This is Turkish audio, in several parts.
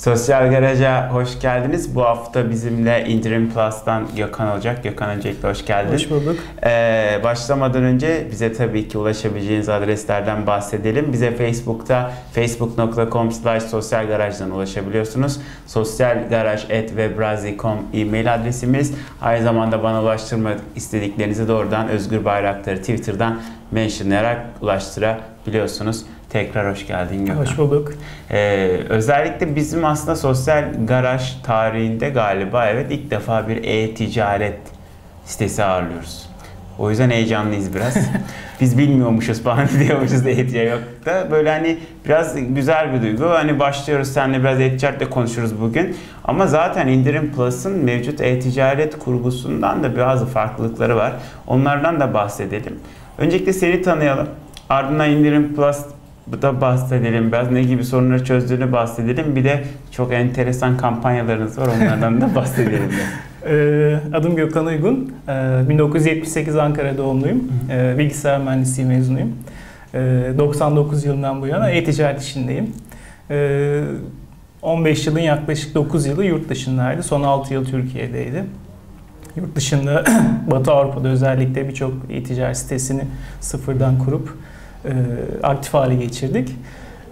Sosyal Garaj'a hoş geldiniz. Bu hafta bizimle Indirim Plus'tan Gökhan olacak. Gökhan öncelikle hoş geldin. Hoş bulduk. Ee, başlamadan önce bize tabii ki ulaşabileceğiniz adreslerden bahsedelim. Bize Facebook'ta facebook.com slash sosyal garajdan ulaşabiliyorsunuz. Sosyalgaraj.webrazi.com e-mail adresimiz. Aynı zamanda bana ulaştırmak istediklerinizi doğrudan Özgür Bayraktar'ı Twitter'dan mentionlayarak ulaştırabiliyorsunuz. Tekrar hoş geldin Gökhan. Hoş bulduk. Ee, özellikle bizim aslında sosyal garaj tarihinde galiba evet ilk defa bir e-ticaret sitesi ağırlıyoruz. O yüzden heyecanlıyız biraz. Biz bilmiyormuşuz falan diyormuşuz da e yok da böyle hani biraz güzel bir duygu. Hani başlıyoruz seninle biraz e-ticaretle konuşuruz bugün. Ama zaten indirim Plus'ın mevcut e-ticaret kurgusundan da bazı farklılıkları var. Onlardan da bahsedelim. Öncelikle seni tanıyalım. Ardından indirim Plus da bahsedelim. Biraz ne gibi sorunları çözdüğünü bahsedelim. Bir de çok enteresan kampanyalarınız var. Onlardan da bahsedelim. Ee, adım Gökhan Uygun. 1978 ee, Ankara doğumluyum. Ee, bilgisayar mühendisliği mezunuyum. 99 yılından bu yana e-ticaret işindeyim. 15 yılın yaklaşık 9 yılı yurt dışındaydı. Son 6 yıl Türkiye'deydi. Yurt dışında Batı Avrupa'da özellikle birçok e-ticaret sitesini sıfırdan kurup e, aktif hale geçirdik.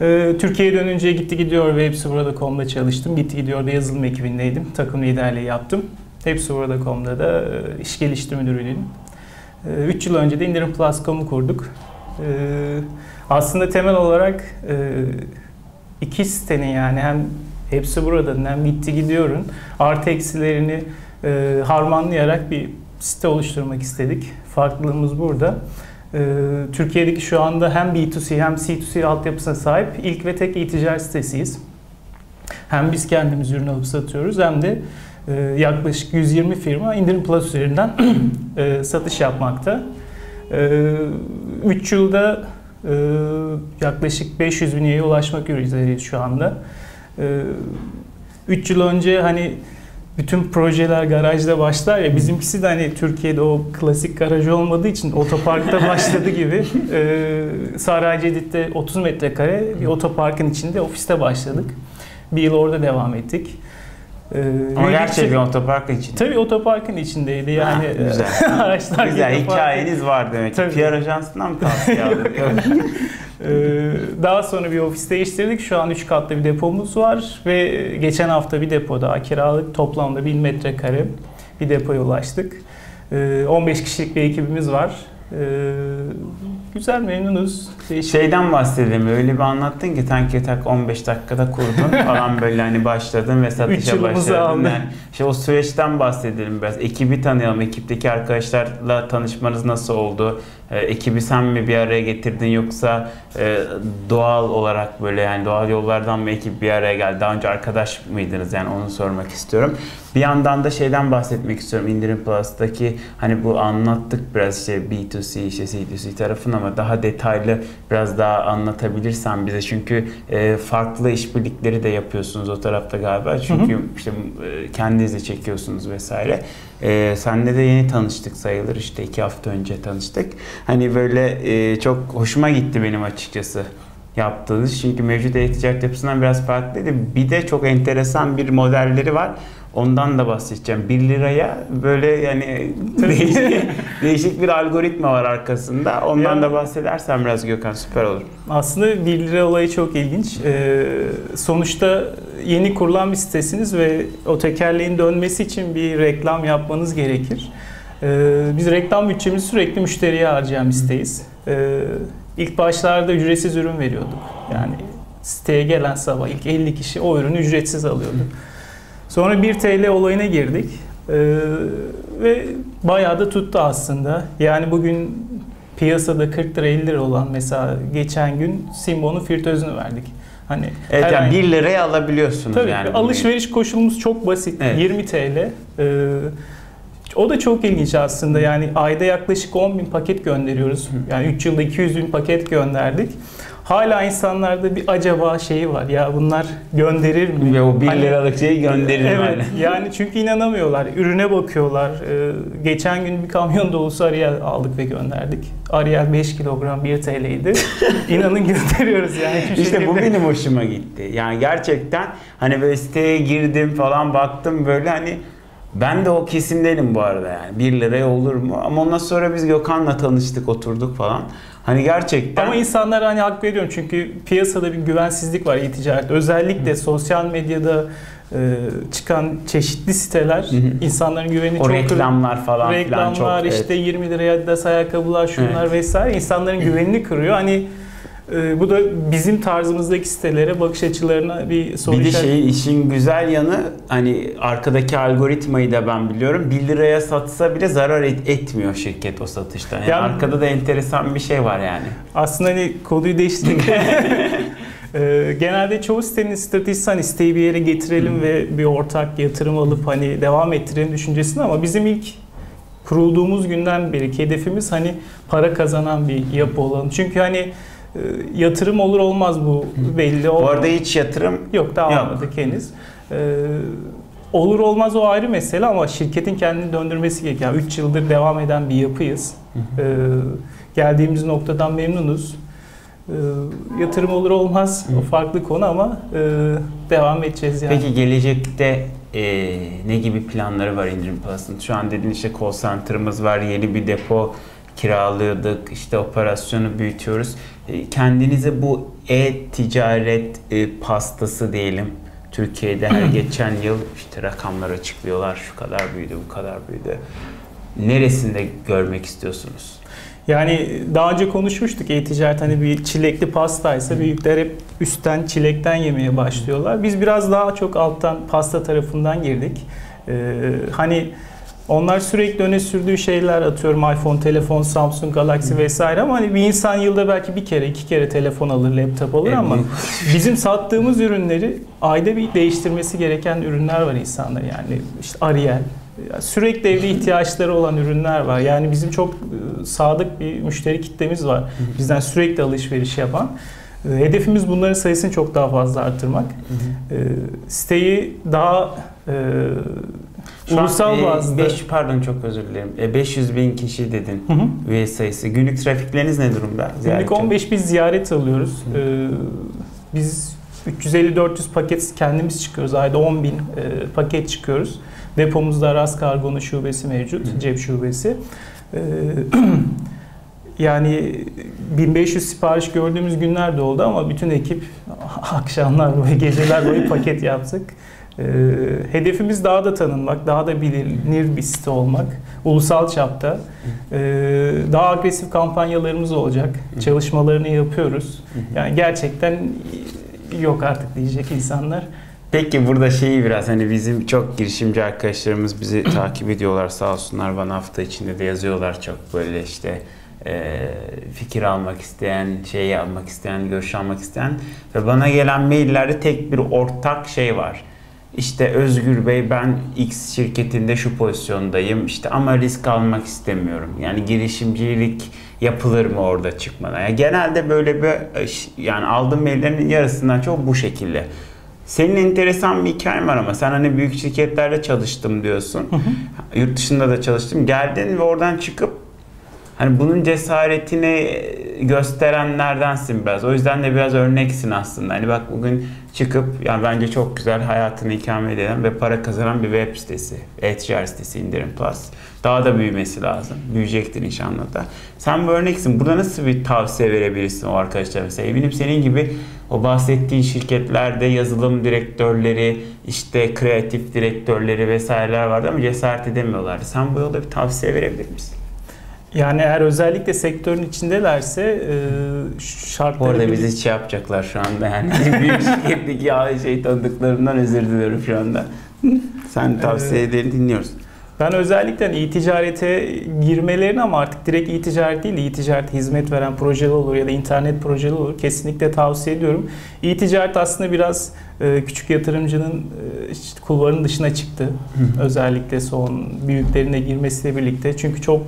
E, Türkiye'ye dönünce gitti gidiyor ve hepsi burada.com'da çalıştım. Gitti gidiyor da yazılım ekibindeydim. Takım liderliği yaptım. Hepsi burada.com'da da e, iş geliştirme müdürüydüm. 3 yıl önce de indirim Plus.com'u kurduk. Aslında temel olarak iki sitenin yani hem hepsi burada hem gitti gidiyorun artı eksilerini harmanlayarak bir site oluşturmak istedik. Farklılığımız burada. Ee, Türkiye'deki şu anda hem B2C hem C2C altyapısına sahip ilk ve tek e-ticaret sitesiyiz. Hem biz kendimiz ürün alıp satıyoruz hem de e, yaklaşık 120 firma indirim plus üzerinden e, satış yapmakta. 3 e, yılda yaklaşık 500 bin üyeye ulaşmak üzereyiz şu anda. 3 yıl önce hani bütün projeler garajda başlar ya bizimkisi de hani Türkiye'de o klasik garaj olmadığı için otoparkta başladı gibi e, Saray Cedid'de 30 metrekare bir otoparkın içinde ofiste başladık. Bir yıl orada devam ettik. Ee, Ama gerçekten otoparkın içinde. Tabii otoparkın içindeydi yani. Ha, güzel. araçlar güzel hikayeniz var demek ki. PR ajansından mı tavsiye aldın? Ee, daha sonra bir ofis değiştirdik. Şu an 3 katlı bir depomuz var ve geçen hafta bir depo daha kiralık. Toplamda 1000 metrekare bir depoya ulaştık. 15 ee, kişilik bir ekibimiz var. Güzel memnunuz. Değişik. Şeyden bahsedelim. Öyle bir anlattın ki tanki tak 15 dakikada kurdun falan böyle hani başladın ve satışa başladın. Yani işte o süreçten bahsedelim biraz. Ekibi tanıyalım. Ekipteki arkadaşlarla tanışmanız nasıl oldu? e, ekibi sen mi bir araya getirdin yoksa e, doğal olarak böyle yani doğal yollardan mı ekip bir araya geldi? Daha önce arkadaş mıydınız yani onu sormak istiyorum. Bir yandan da şeyden bahsetmek istiyorum indirim Plus'taki hani bu anlattık biraz işte B2C işte C2C tarafın ama daha detaylı biraz daha anlatabilirsen bize çünkü e, farklı işbirlikleri de yapıyorsunuz o tarafta galiba çünkü hı hı. işte e, kendiniz de çekiyorsunuz vesaire. E, senle de yeni tanıştık sayılır işte iki hafta önce tanıştık. Hani böyle e, çok hoşuma gitti benim açıkçası yaptığınız. Çünkü mevcut e-ticaret yapısından biraz farklıydı. Bir de çok enteresan bir modelleri var. Ondan da bahsedeceğim. 1 liraya böyle yani değişik, değişik bir algoritma var arkasında. Ondan ya, da bahsedersen biraz Gökhan süper olur. Aslında 1 lira olayı çok ilginç. Ee, sonuçta yeni kurulan bir sitesiniz ve o tekerleğin dönmesi için bir reklam yapmanız gerekir. Ee, biz reklam bütçemizi sürekli müşteriye harcayan bir siteyiz. Ee, ilk başlarda ücretsiz ürün veriyorduk. Yani siteye gelen sabah ilk 50 kişi o ürünü ücretsiz alıyordu. Sonra 1 TL olayına girdik. Ee, ve bayağı da tuttu aslında. Yani bugün piyasada 40 lira 50 lira olan mesela geçen gün Simbo'nun Firtözünü verdik. Hani evet herhangi... yani 1 liraya alabiliyorsunuz Tabii, yani. Alışveriş koşulumuz çok basit. Evet. 20 TL. Ee, o da çok ilginç aslında. Yani ayda yaklaşık 10 bin paket gönderiyoruz. Yani 3 yılda 200 bin paket gönderdik. hala insanlarda bir acaba şeyi var. Ya bunlar gönderir mi? Ve o 1 Hani- liralık şeyi gönderir Evet. hani. Yani çünkü inanamıyorlar. Ürüne bakıyorlar. Ee, geçen gün bir kamyon dolusu Ariel aldık ve gönderdik. Ariel 5 kilogram 1 TL'ydi. İnanın gönderiyoruz yani. Hiçbir İşte bu şekilde- benim hoşuma gitti. Yani gerçekten hani böyle siteye girdim falan baktım böyle hani ben de o kesimdenim bu arada yani 1 liraya olur mu? Ama ondan sonra biz Gökhan'la tanıştık oturduk falan. Hani gerçekten Ama insanlara hani hak veriyorum çünkü piyasada bir güvensizlik var e-ticarette. Özellikle sosyal medyada e, çıkan çeşitli siteler Hı hı. insanların güvenini o çok reklamlar falan filan reklamlar çok işte 20 liraya Adidas ayakkabılar şunlar vesaire insanların güvenini kırıyor. Hani e, bu da bizim tarzımızdaki sitelere bakış açılarına bir soru Bir de şey işin güzel yanı hani arkadaki algoritmayı da ben biliyorum. 1 liraya satsa bile zarar et- etmiyor şirket o satışta. Yani Yani- arkada da enteresan bir şey var yani. Aslında hani konuyu değiştirdik. Ee, genelde çoğu sitenin stratejisi hani siteyi bir yere getirelim ve bir ortak yatırım alıp hani devam ettirelim düşüncesinde ama bizim ilk kurulduğumuz günden beri hedefimiz hani para kazanan bir yapı olalım. Çünkü hani yatırım olur olmaz bu belli. Bu arada hiç yatırım Yok daha Yok. almadık henüz. Ee, olur olmaz o ayrı mesele ama şirketin kendini döndürmesi gerekiyor. 3 yıldır devam eden bir yapıyız. Ee, geldiğimiz noktadan memnunuz. Ee, yatırım olur olmaz o farklı konu ama e, devam edeceğiz yani. Peki gelecekte e, ne gibi planları var İndirim Plus'ın? Şu an dediğin işte call center'ımız var, yeni bir depo kiralıyorduk, işte operasyonu büyütüyoruz. E, kendinize bu e-ticaret e, pastası diyelim. Türkiye'de her geçen yıl işte rakamlar açıklıyorlar. Şu kadar büyüdü, bu kadar büyüdü. Neresinde görmek istiyorsunuz? Yani daha önce konuşmuştuk e-ticaret hani bir çilekli pastaysa büyükler hep üstten çilekten yemeye başlıyorlar. Biz biraz daha çok alttan pasta tarafından girdik. Ee, hani onlar sürekli öne sürdüğü şeyler atıyorum iPhone, telefon, Samsung, Galaxy vesaire ama hani bir insan yılda belki bir kere iki kere telefon alır, laptop alır ama bizim sattığımız ürünleri ayda bir değiştirmesi gereken ürünler var insanlar yani işte Ariel sürekli evde ihtiyaçları olan ürünler var. Yani bizim çok e, sadık bir müşteri kitlemiz var. Bizden sürekli alışveriş yapan. E, Hedefimiz bunların sayısını çok daha fazla arttırmak. E, Siteyi daha Şu an, ulusal e, bazda beş- pardon çok özür dilerim. E, 500 bin kişi dedin Hı hı. üye sayısı. Günlük trafikleriniz ne durumda? Günlük Ziyaretçi. 15 bin ziyaret alıyoruz. Ee, biz 350-400 paket kendimiz çıkıyoruz. Ayda 10 bin e, paket çıkıyoruz. Depomuzda Aras Kargo'nun şubesi mevcut, Hı. cep şubesi. Ee, yani 1500 sipariş gördüğümüz günler de oldu ama bütün ekip akşamlar boyu, geceler boyu paket yaptık. Ee, hedefimiz daha da tanınmak, daha da bilinir bir site olmak. Ulusal çapta. Ee, daha agresif kampanyalarımız olacak. Çalışmalarını yapıyoruz. Yani gerçekten yok artık diyecek insanlar. Peki burada şeyi biraz hani bizim çok girişimci arkadaşlarımız bizi takip ediyorlar sağ olsunlar bana hafta içinde de yazıyorlar çok böyle işte e, fikir almak isteyen, şeyi almak isteyen, görüş almak isteyen ve bana gelen maillerde tek bir ortak şey var. İşte Özgür Bey ben X şirketinde şu pozisyondayım işte ama risk almak istemiyorum. Yani girişimcilik yapılır mı orada çıkmadan? Yani genelde böyle bir yani aldığım maillerin yarısından çok bu şekilde. Senin enteresan bir hikayen var ama sen hani büyük şirketlerde çalıştım diyorsun. Yurt dışında da çalıştım. Geldin ve oradan çıkıp hani bunun cesaretini gösterenlerdensin biraz. O yüzden de biraz örneksin aslında. Hani bak bugün çıkıp yani bence çok güzel hayatını ikame eden ve para kazanan bir web sitesi. E-ticaret sitesi İndirim Plus. Daha da büyümesi lazım. Büyüyecektir inşallah da. Sen bu örneksin. Burada nasıl bir tavsiye verebilirsin o arkadaşlar? Mesela eminim senin gibi o bahsettiğin şirketlerde yazılım direktörleri, işte kreatif direktörleri vesaireler vardı ama cesaret edemiyorlardı. Sen bu yolda bir tavsiye verebilir misin? Yani eğer özellikle sektörün içindelerse e, şartları... Bil- bizi şey yapacaklar şu anda yani. Büyük şirketteki şey tanıdıklarımdan özür diliyorum şu anda. Sen tavsiyelerini dinliyoruz. Ben özellikle e-ticarete girmelerini ama artık direkt e-ticaret değil de e-ticaret hizmet veren projeler olur ya da internet projeleri olur. Kesinlikle tavsiye ediyorum. E-ticaret aslında biraz e, küçük yatırımcının e, kulvarının dışına çıktı. Özellikle son büyüklerine girmesiyle birlikte. Çünkü çok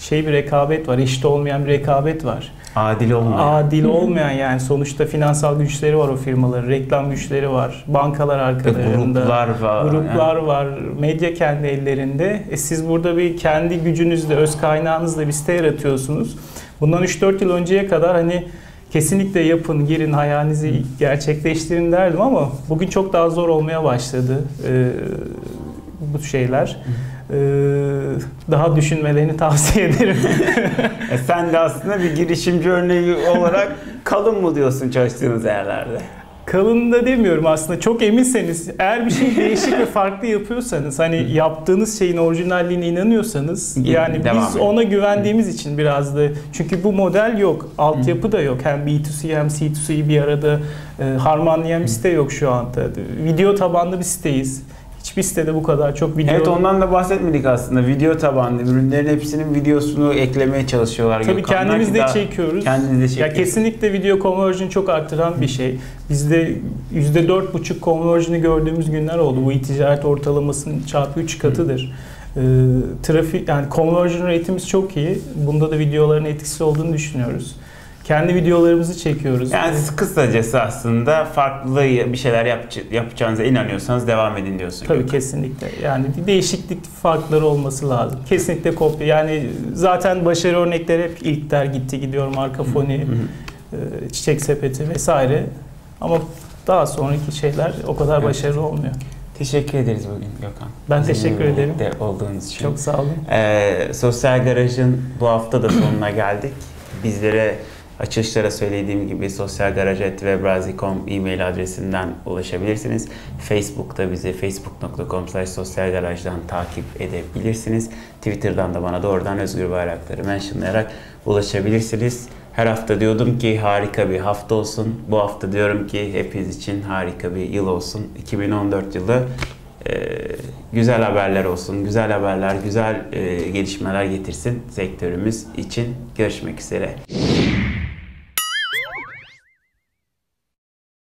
şey bir rekabet var, eşit olmayan bir rekabet var. Adil olmayan. Adil olmayan yani sonuçta finansal güçleri var o firmaların, reklam güçleri var, bankalar arkalarında. Gruplar var. Gruplar var, medya kendi ellerinde. E siz burada bir kendi gücünüzle, öz kaynağınızla bir site yaratıyorsunuz. Bundan 3-4 yıl önceye kadar hani kesinlikle yapın, girin, hayalinizi gerçekleştirin derdim ama bugün çok daha zor olmaya başladı e, bu şeyler. E, daha düşünmelerini tavsiye ederim. e sen de aslında bir girişimci örneği olarak kalın mı diyorsun çalıştığınız yerlerde? Kalın da demiyorum aslında. Çok eminseniz, eğer bir şey değişik ve farklı yapıyorsanız, hani yaptığınız şeyin orijinalliğine inanıyorsanız, yani Devam biz ona güvendiğimiz için biraz da çünkü bu model yok, altyapı da yok. Hem B2C hem C2C'yi bir arada e, harmanlayan bir site yok şu anda. Video tabanlı bir siteyiz. Hiçbir sitede bu kadar çok video Evet ondan da bahsetmedik aslında. Video tabanlı ürünlerin hepsinin videosunu eklemeye çalışıyorlar. Tabii Gökhanlar kendimiz de çekiyoruz. Kendiniz de Ya çekiyorsunuz. kesinlikle video conversion çok arttıran bir şey. Bizde %4,5 conversion'ı gördüğümüz günler oldu. Bu e-ticaret ortalamasının çarpı 3 katıdır. Ee, trafik yani conversion rate'imiz çok iyi. Bunda da videoların etkisi olduğunu düşünüyoruz. Kendi videolarımızı çekiyoruz. Yani siz kısacası aslında farklı bir şeyler yapacağ- yapacağınıza inanıyorsanız devam edin diyorsun. Tabii Gökhan. kesinlikle. Yani bir değişiklik farkları olması lazım. Kesinlikle kopya. Yani zaten başarı örnekleri hep ilkler gitti gidiyor marka foni, e, çiçek sepeti vesaire. Ama daha sonraki şeyler o kadar Evet. başarılı olmuyor. Teşekkür ederiz bugün Gökhan. Ben Bizimle teşekkür ederim. birlikte olduğunuz için. Çok sağ olun. Ee, Sosyal Garaj'ın bu hafta da sonuna geldik. Bizlere açılışlara söylediğim gibi sosyalgaraj.webrazi.com e-mail adresinden ulaşabilirsiniz. Facebook'ta bizi facebook.com sosyalgarajdan takip edebilirsiniz. Twitter'dan da bana doğrudan Özgür Bayraktar'ı mentionlayarak ulaşabilirsiniz. Her hafta diyordum ki harika bir hafta olsun. Bu hafta diyorum ki hepiniz için harika bir yıl olsun. 2014 yılı e, güzel haberler olsun, güzel haberler, güzel e, gelişmeler getirsin sektörümüz için. Görüşmek üzere.